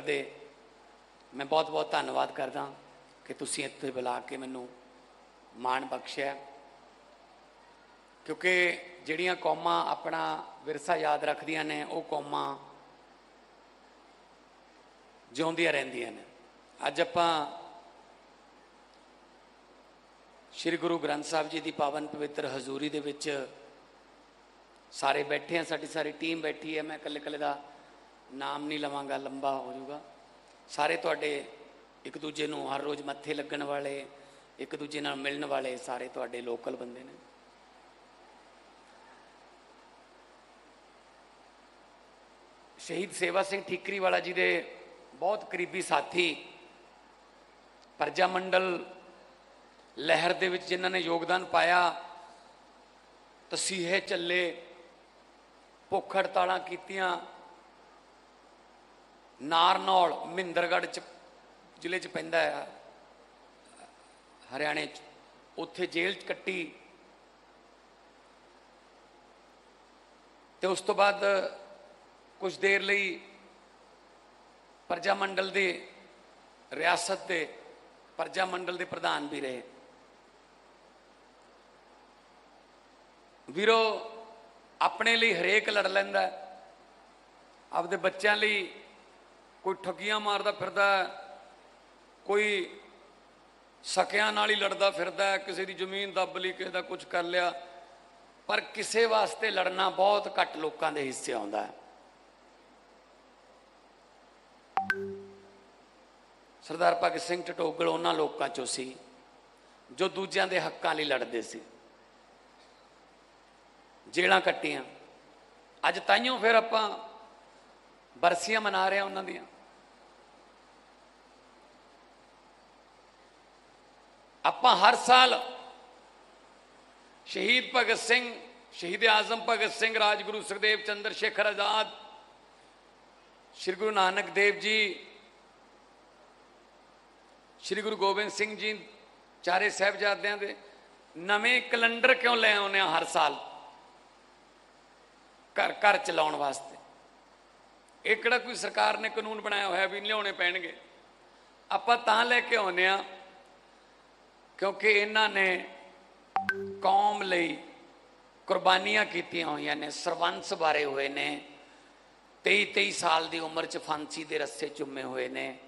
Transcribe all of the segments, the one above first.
ਦੇ ਮੈਂ ਬਹੁਤ ਬਹੁਤ ਧੰਨਵਾਦ ਕਰਦਾ ਕਿ ਤੁਸੀਂ ਇੱਥੇ ਬੁਲਾ ਕੇ ਮੈਨੂੰ ਮਾਣ ਬਖਸ਼ਿਆ। ਕਿਉਂਕਿ ਜਿਹੜੀਆਂ ਕੌਮਾਂ ਆਪਣਾ ਵਿਰਸਾ ਯਾਦ ਰੱਖਦੀਆਂ ਨੇ, ਉਹ ਕੌਮਾਂ ਜਿਉਂਦੀਆਂ ਰਹਿੰਦੀਆਂ ਨੇ। ਅੱਜ ਆਪਾਂ ਸ੍ਰੀ ਗੁਰੂ ਗ੍ਰੰਥ ਸਾਹਿਬ ਜੀ ਦੀ ਪਾਵਨ ਪਵਿੱਤਰ ਹਜ਼ੂਰੀ ਦੇ ਵਿੱਚ ਸਾਰੇ ਬੈਠੇ ਆ ਸਾਡੀ ਸਾਰੀ ਟੀਮ ਬੈਠੀ ਹੈ, ਮੈਂ ਇਕੱਲੇ ਇਕੱਲੇ ਦਾ ਨਾਮ ਨਹੀਂ ਲਵਾਂਗਾ, ਲੰਬਾ ਹੋ ਜਾਊਗਾ। ਸਾਰੇ ਤੁਹਾਡੇ ਇੱਕ ਦੂਜੇ ਨੂੰ ਹਰ ਰੋਜ਼ ਮੱਥੇ ਲੱਗਣ ਵਾਲੇ, ਇੱਕ ਦੂਜੇ ਨਾਲ ਮਿਲਣ ਵਾਲੇ ਸਾਰੇ ਤੁਹਾਡੇ ਲੋਕਲ ਬੰਦੇ ਨੇ। ਸ਼ਹੀਦ ਸੇਵਾ ਸਿੰਘ ਠੀਕਰੀ ਵਾਲਾ ਜੀ ਦੇ ਬਹੁਤ ਕਰੀਬੀ ਸਾਥੀ ਪ੍ਰਜਾ ਮੰਡਲ ਲਹਿਰ ਦੇ ਵਿੱਚ ਜਿਨ੍ਹਾਂ ਨੇ ਯੋਗਦਾਨ ਪਾਇਆ, ਤਸੀਹੇ ਚੱਲੇ ਭੁੱਖ ਹੜਤਾਲਾਂ ਕੀਤੀਆਂ ਨਾਰਨੌਲ, ਮਹਿੰਦਰਗੜ੍ਹ ਚ, ਜ਼ਿਲ੍ਹੇ ਚ ਪੈਂਦਾ ਹੈ ਹਰਿਆਣੇ ਚ। ਉੱਥੇ ਜੇਲ੍ਹ ਚ ਕੱਟੀ। ਤੇ ਉਸ ਤੋਂ ਬਾਅਦ ਕੁਝ ਦੇਰ ਲਈ ਪ੍ਰਜਾ ਮੰਡਲ ਦੇ ਰਿਆਸਤ ਦੇ ਪ੍ਰਜਾ ਮੰਡਲ ਦੇ ਪ੍ਰਧਾਨ ਵੀ ਰਹੇ। ਵੀਰੋ, ਆਪਣੇ ਲਈ ਹਰੇਕ ਲੜ ਲੈਂਦਾ। ਆਪਦੇ ਬੱਚਿਆਂ ਲਈ ਕੋਈ ਠੱਗੀਆਂ ਮਾਰਦਾ ਫਿਰਦਾ ਕੋਈ ਸਕਿਆਂ ਨਾਲ ਹੀ ਲੜਦਾ ਫਿਰਦਾ ਕਿਸੇ ਦੀ ਜ਼ਮੀਨ ਦੱਬ ਲਈ, ਕਿਸੇ ਦਾ ਕੁਝ ਕਰ ਲਿਆ, ਪਰ ਕਿਸੇ ਵਾਸਤੇ ਲੜਨਾ ਬਹੁਤ ਘੱਟ ਲੋਕਾਂ ਦੇ ਹਿੱਸੇ ਆਉਂਦਾ ਹੈ। ਸਰਦਾਰ ਭਗਤ ਸਿੰਘ ਟਟੋਗਲ ਉਹਨਾਂ ਲੋਕਾਂ ਚੋਂ ਸੀ, ਜੋ ਦੂਜਿਆਂ ਦੇ ਹੱਕਾਂ ਲਈ ਲੜਦੇ ਸੀ। ਜੇਲਾਂ ਕੱਟੀਆਂ। ਅੱਜ ਤਾਈਓ ਫਿਰ ਆਪਾਂ ਬਰਸੀਆਂ ਮਨਾ ਰਹੇ ਆ ਉਹਨਾਂ ਦੀਆਂ। ਆਪਾਂ ਹਰ ਸਾਲ ਸ਼ਹੀਦ ਭਗਤ ਸਿੰਘ, ਸ਼ਹੀਦ ਆਜ਼ਮ ਭਗਤ ਸਿੰਘ, ਰਾਜਗੁਰੂ ਸੁਖਦੇਵ ਚੰਦਰ ਸ਼ੇਖਰ ਆਜ਼ਾਦ, ਸ੍ਰੀ ਗੁਰੂ ਨਾਨਕ ਦੇਵ ਜੀ, ਸ੍ਰੀ ਗੁਰੂ ਗੋਬਿੰਦ ਸਿੰਘ ਜੀ, ਚਾਰੇ ਸਾਹਿਬਜ਼ਾਦਿਆਂ ਦੇ ਨਵੇਂ ਕੈਲੰਡਰ ਕਿਉਂ ਲੈ ਆਉਂਦੇ ਆ ਹਰ ਸਾਲ? ਘਰ ਘਰ ਚਲਾਉਣ ਵਾਸਤੇ। ਇਹ ਕਿਹੜਾ ਕੋਈ ਸਰਕਾਰ ਨੇ ਕਾਨੂੰਨ ਬਣਾਇਆ ਹੋਇਆ ਵੀ ਲਿਆਉਣੇ ਪੈਣਗੇ? ਆਪਾਂ ਤਾਂ ਲੈ ਕੇ ਆਉਂਦੇ ਆ ਕਿਉਂਕਿ ਇਹਨਾਂ ਨੇ ਕੌਮ ਲਈ ਕੁਰਬਾਨੀਆਂ ਕੀਤੀਆਂ ਹੋਈਆਂ ਨੇ, ਸਰਵੰਸ ਬਾਰੇ ਹੋਏ ਨੇ 23 23 ਸਾਲ ਦੀ ਉਮਰ 'ਚ ਫਾਂਸੀ ਦੇ ਰੱਸੇ ਚੁੰਮੇ ਹੋਏ ਨੇ।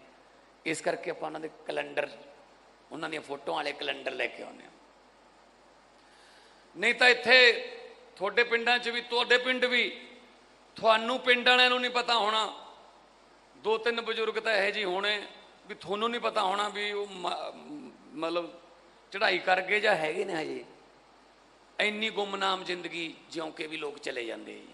ਇਸ ਕਰਕੇ ਆਪਾਂ ਉਹਨਾਂ ਦੇ ਕੈਲੰਡਰ, ਉਹਨਾਂ ਦੀਆਂ ਫੋਟੋਆਂ ਵਾਲੇ ਕੈਲੰਡਰ ਲੈ ਕੇ ਆਉਂਦੇ ਹਾਂ। ਨਹੀਂ ਤਾਂ ਇੱਥੇ ਤੁਹਾਡੇ ਪਿੰਡਾਂ 'ਚ ਵੀ, ਤੁਹਾਡੇ ਪਿੰਡ ਵੀ, ਤੁਹਾਨੂੰ ਪਿੰਡ ਵਾਲਿਆਂ ਨੂੰ ਨਹੀਂ ਪਤਾ ਹੋਣਾ। ਦੋ ਤਿੰਨ ਬਜ਼ੁਰਗ ਤਾਂ ਇਹੋ ਜਿਹੇ ਹੋਣੇ ਵੀ ਤੁਹਾਨੂੰ ਨਹੀਂ ਪਤਾ ਹੋਣਾ ਵੀ ਉਹ ਮ- ਮਤਲਬ ਚੜ੍ਹਾਈ ਕਰ ਗਏ ਜਾਂ ਹੈਗੇ ਨੇ ਹਜੇ? ਇੰਨੀ ਗੁੰਮਨਾਮ ਜ਼ਿੰਦਗੀ ਜਿਉਂ ਕੇ ਵੀ ਲੋਕ ਚਲੇ ਜਾਂਦੇ ਜੀ।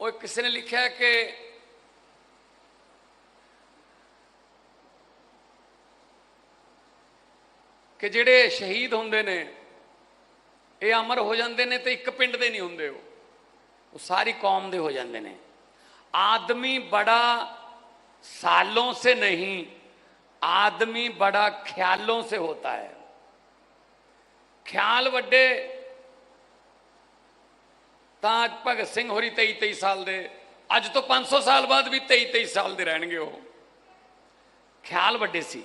ਉਹ ਕਿਸੇ ਨੇ ਲਿਖਿਆ ਕਿ ਕਿ ਜਿਹੜੇ ਸ਼ਹੀਦ ਹੁੰਦੇ ਨੇ, ਇਹ ਅਮਰ ਹੋ ਜਾਂਦੇ ਨੇ ਤੇ ਇੱਕ ਪਿੰਡ ਦੇ ਨਹੀਂ ਹੁੰਦੇ ਉਹ। ਉਹ ਸਾਰੀ ਕੌਮ ਦੇ ਹੋ ਜਾਂਦੇ ਨੇ। ਆਦਮੀ ਬੜਾ सालों से नहीं आदमी बड़ा ख्यालों से होता है ਖਿਆਲ ਵੱਡੇ ਤਾਂ ਅੱਜ ਭਗਤ ਸਿੰਘ ਹੋਰੀ 23 23 ਸਾਲ ਦੇ ਅੱਜ ਤੋਂ 500 ਸਾਲ ਬਾਅਦ ਵੀ 23 23 ਸਾਲ ਦੇ ਰਹਿਣਗੇ ਉਹ ਖਿਆਲ ਵੱਡੇ ਸੀ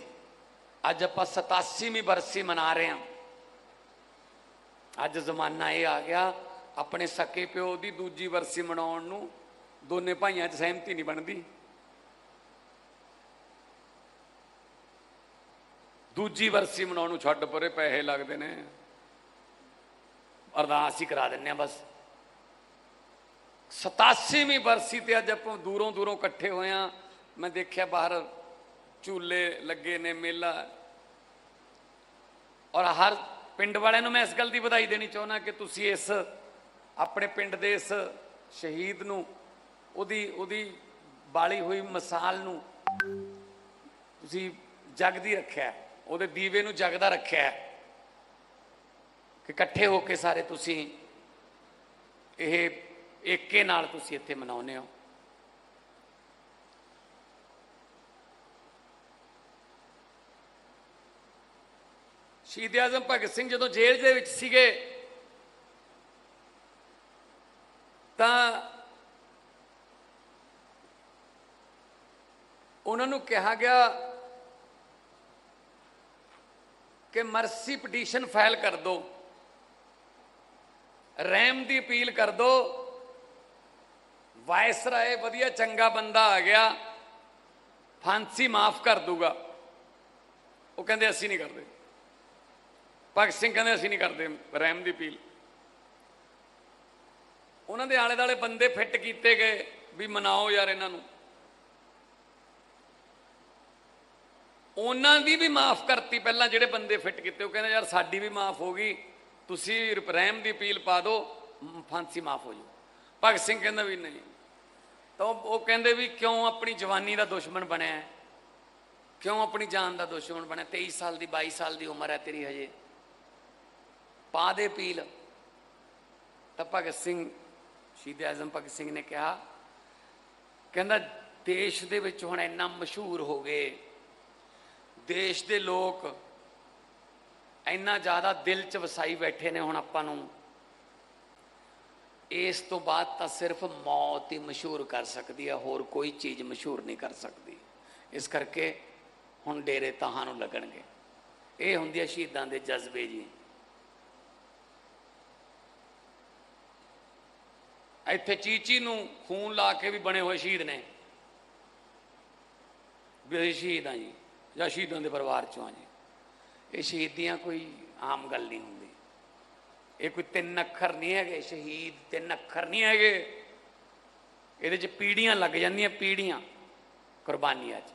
ਅੱਜ ਆਪਾਂ 87ਵੀਂ ਬਰਸੀ ਮਨਾ ਰਹੇ ਹਾਂ ਅੱਜ ਜ਼ਮਾਨਾ ਇਹ ਆ ਗਿਆ ਆਪਣੇ ਸਕੇ ਪਿਓ ਦੀ ਦੂਜੀ ਬਰਸੀ ਮਨਾਉਣ ਨੂੰ ਦੋਨੇ ਭਾਈਆਂ 'ਚ ਸਹਿਮਤੀ ਨਹੀਂ ਬਣਦੀ ਦੂਜੀ ਵਰਸੀ ਮਨਾਉਣ ਨੂੰ ਛੱਡ ਪਰੇ ਪੈਸੇ ਲੱਗਦੇ ਨੇ। ਅਰਦਾਸ ਹੀ ਕਰਾ ਦਿੰਨੇ ਆ ਬਸ। 87ਵੀਂ ਵਰਸੀ ਤੇ ਅੱਜ ਆਪਾਂ ਦੂਰੋਂ ਦੂਰੋਂ ਇਕੱਠੇ ਹੋਏ ਆ ਮੈਂ ਦੇਖਿਆ ਬਾਹਰ ਝੂਲੇ ਲੱਗੇ ਨੇ, ਮੇਲਾ। ਔਰ ਹਰ ਪਿੰਡ ਵਾਲਿਆਂ ਨੂੰ ਮੈਂ ਇਸ ਗੱਲ ਦੀ ਵਧਾਈ ਦੇਣੀ ਚਾਹੁੰਦਾ ਕਿ ਤੁਸੀਂ ਇਸ ਆਪਣੇ ਪਿੰਡ ਦੇ ਇਸ ਸ਼ਹੀਦ ਨੂੰ, ਉਹਦੀ ਉਹਦੀ ਬਾਲੀ ਹੋਈ ਮਿਸਾਲ ਨੂੰ ਤੁਸੀਂ ਜਗਦੀ ਰੱਖਿਆ। ਉਹਦੇ ਦੀਵੇ ਨੂੰ ਜਗਦਾ ਰੱਖਿਆ ਹੈ। ਕਿ ਇਕੱਠੇ ਹੋ ਕੇ ਸਾਰੇ ਤੁਸੀਂ ਇਹ ਏਕੇ ਨਾਲ ਤੁਸੀਂ ਇੱਥੇ ਮਨਾਉਂਦੇ ਹੋ ਸ਼ਹੀਦ ਆਜ਼ਮ ਭਗਤ ਸਿੰਘ ਜਦੋਂ ਜੇਲ੍ਹ ਦੇ ਵਿੱਚ ਸੀਗੇ, ਤਾਂ ਉਹਨਾਂ ਨੂੰ ਕਿਹਾ ਗਿਆ ਕਿ ਮਰਸੀ ਪਟੀਸ਼ਨ ਫਾਈਲ ਕਰ ਦਿਓ ਰਹਿਮ ਦੀ ਅਪੀਲ ਕਰ ਦਿਓ ਵਾਇਸਰਾਏ ਵਧੀਆ ਚੰਗਾ ਬੰਦਾ ਆ ਗਿਆ, ਫਾਂਸੀ ਮਾਫ ਕਰ ਦੂਗਾ। ਉਹ ਕਹਿੰਦੇ, ਅਸੀਂ ਨਹੀਂ ਕਰਦੇ। ਭਗਤ ਸਿੰਘ ਕਹਿੰਦੇ, ਅਸੀਂ ਨਹੀਂ ਕਰਦੇ ਰਹਿਮ ਦੀ ਅਪੀਲ। ਉਹਨਾਂ ਦੇ ਆਲੇ ਦਾਲੇ ਬੰਦੇ ਫਿੱਟ ਕੀਤੇ ਗਏ ਵੀ ਮਨਾਓ ਯਾਰ ਇਹਨਾਂ ਨੂੰ। ਉਹਨਾਂ ਦੀ ਵੀ ਮਾਫ ਕਰਤੀ ਪਹਿਲਾਂ ਜਿਹੜੇ ਬੰਦੇ ਫਿੱਟ ਕੀਤੇ, ਉਹ ਕਹਿੰਦੇ, ਯਾਰ ਸਾਡੀ ਵੀ ਮਾਫ ਹੋ ਗਈ, ਤੁਸੀਂ ਰਹਿਮ ਦੀ ਅਪੀਲ ਪਾ ਦਿਓ ਫਾਂਸੀ ਮਾਫ ਹੋ ਜੂ। ਭਗਤ ਸਿੰਘ ਕਹਿੰਦਾ ਵੀ ਨਹੀਂ। ਤਾਂ ਉਹ ਉਹ ਕਹਿੰਦੇ ਵੀ ਕਿਉਂ ਆਪਣੀ ਜਵਾਨੀ ਦਾ ਦੁਸ਼ਮਣ ਬਣਿਆ ਕਿਉਂ ਆਪਣੀ ਜਾਨ ਦਾ ਦੁਸ਼ਮਣ ਬਣਿਆ? 23 ਸਾਲ ਦੀ 22 ਸਾਲ ਦੀ ਉਮਰ ਹੈ ਤੇਰੀ ਹਜੇ। ਪਾ ਦੇ ਅਪੀਲ। ਤਾਂ ਭਗਤ ਸਿੰਘ, ਸ਼ਹੀਦ ਆਜ਼ਮ ਭਗਤ ਸਿੰਘ ਨੇ ਕਿਹਾ, ਕਹਿੰਦਾ, ਦੇਸ਼ ਦੇ ਵਿੱਚ ਹੁਣ ਇੰਨਾ ਮਸ਼ਹੂਰ ਹੋ ਗਏ ਦੇਸ਼ ਦੇ ਲੋਕ ਇੰਨਾ ਜ਼ਿਆਦਾ ਦਿਲ 'ਚ ਵਸਾਈ ਬੈਠੇ ਨੇ ਹੁਣ ਆਪਾਂ ਨੂੰ। ਇਸ ਤੋਂ ਬਾਅਦ ਤਾਂ ਸਿਰਫ ਮੌਤ ਹੀ ਮਸ਼ਹੂਰ ਕਰ ਸਕਦੀ ਹੈ, ਹੋਰ ਕੋਈ ਚੀਜ਼ ਮਸ਼ਹੂਰ ਨਹੀਂ ਕਰ ਸਕਦੀ। ਇਸ ਕਰਕੇ ਹੁਣ ਡੇਰੇ ਤਾਹਾਂ ਨੂੰ ਲੱਗਣਗੇ। ਇਹ ਹੁੰਦੀ ਹੈ ਸ਼ਹੀਦਾਂ ਦੇ ਜਜ਼ਬੇ ਜੀ। ਇੱਥੇ ਚੀਚੀ ਨੂੰ ਖੂਨ ਲਾ ਕੇ ਵੀ ਬਣੇ ਹੋਏ ਸ਼ਹੀਦ ਨੇ। ਵੀ ਸ਼ਹੀਦ ਹਾਂ ਜੀ। ਜਾਂ ਸ਼ਹੀਦਾਂ ਦੇ ਪਰਿਵਾਰ ਚੋਂ ਆ ਜੀ। ਇਹ ਸ਼ਹੀਦੀਆਂ ਕੋਈ ਆਮ ਗੱਲ ਨਹੀਂ ਹੁੰਦੀ। ਇਹ ਕੋਈ ਤਿੰਨ ਅੱਖਰ ਨਹੀਂ ਹੈਗੇ, ਸ਼ਹੀਦ ਤਿੰਨ ਅੱਖਰ ਨਹੀਂ ਹੈਗੇ। ਇਹਦੇ 'ਚ ਪੀੜੀਆਂ ਲੱਗ ਜਾਂਦੀਆਂ, ਪੀੜੀਆਂ ਕੁਰਬਾਨੀਆਂ 'ਚ।